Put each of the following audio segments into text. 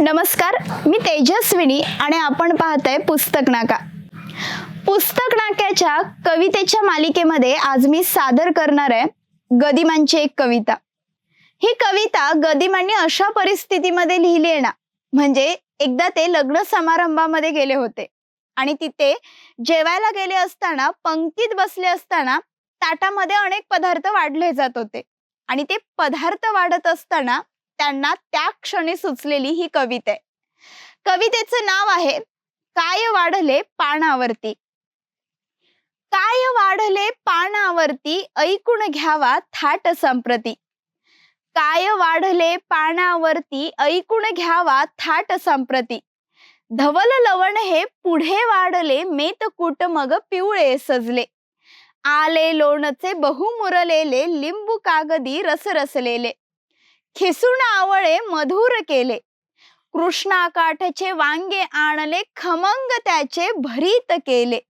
नमस्कार मी तेजस्विनी आणि आपण पाहतोय पुस्तक नाका. पुस्तक नाक्याच्या कवितेच्या मालिकेमध्ये आज मी सादर करणार आहे गदिमांची एक कविता. ही कविता गदिमांनी अशा परिस्थितीमध्ये लिहिली आहे ना म्हणजे एकदा ते लग्न समारंभामध्ये गेले होते आणि तिथे जेवायला गेले असताना पंक्तीत बसले असताना ताटामध्ये अनेक पदार्थ वाढले जात होते आणि ते पदार्थ वाढत असताना त्यांना त्या क्षणी सुचलेली ही कविता. आहे कवितेचं नाव आहे काय वाढले पानावरती? काय वाढले पानावरती ऐकून घ्यावा थाट संप्रती. काय वाढले पानावरती ऐकून घ्यावा थाट संप्रती? धवल लवण हे पुढे वाढले मेतकूट मग पिवळे सजले. आले लोणचे बहुमुरलेले लिंबू कागदी रसरसलेले. खिसून आवळे मधुर केले. कृष्णाकाठचे वांगे आणले खमंग त्याचे भरीत केले.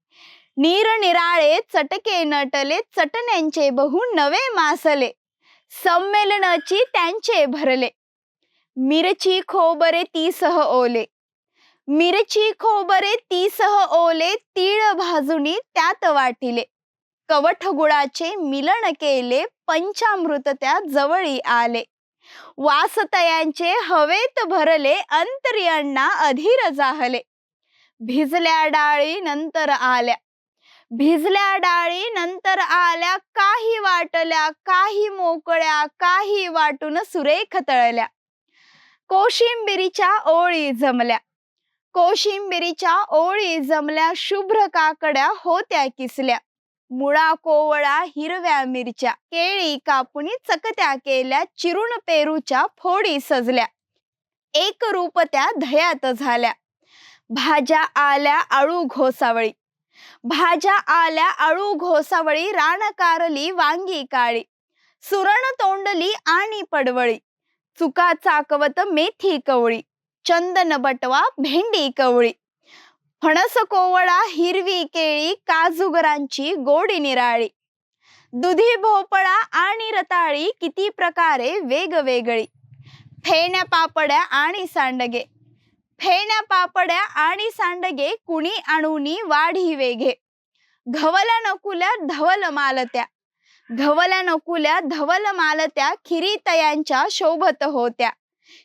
निरनिराळे चटके नटले चटण्यांचे बहु नवे मासले. संमेलनाची त्यांचे भरले. मिरची खोबरे तीसह ओले. मिरची खोबरे तीसह ओले तीळ भाजुनी त्यात वाटिले. कवठ गुळाचे मिलन केले पंचामृत त्या जवळी आले. वासतयांचे हवेत भरले अंतर्यांना अधीर जाहले. भिजल्या डाळी नंतर आल्या. भिजल्या डाळी नंतर आल्या काही वाटल्या काही मोकळ्या काही वाटून सुरेख तळल्या. कोशिंबिरीच्या ओळी जमल्या. कोशिंबिरीच्या ओळी जमल्या शुभ्र काकड्या होत्या किसल्या. मुळा कोवळा हिरव्या मिरच्या केळी कापुनी चकत्या केल्या चिरून पेरूच्या फोडी सजल्या. एक रूप त्या धयात झाल्या. भाज्या आल्या आळू घोसावळी. भाज्या आल्या आळू घोसावळी रानकारली वांगी काळी. सुरण तोंडली आणि पडवळी. चुका चाकवत मेथी कवळी. चंदन बटवा भेंडी कवळी. फणस कोवळा हिरवी केळी काजुगरांची गोडी निराळी. दुधी भोपळा आणि रताळी किती प्रकारे वेगवेगळी. फेण्या पापड्या आणि सांडगे. फेण्या पापड्या आणि सांडगे कुणी आणूनी वाढी वेघे. घवल्या नकुल्या धवल मालत्या. घवल्या नकुल्या धवल मालत्या खिरीतयांच्या शोभत होत्या.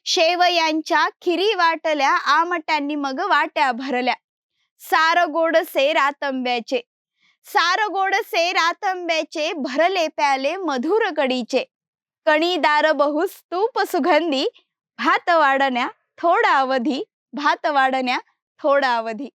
शेवयांच्या खिरी वाटल्या आमट्यांनी मग वाट्या भरल्या. सार गोडसे रातंब्याचे. सार गोडसे रातंब्याचे भरले प्याले मधुर कडीचे कणीदार बहु स्तूप सुगंधी भात वाढण्या थोडा अवधी भात वाढण्या थोडा अवधी.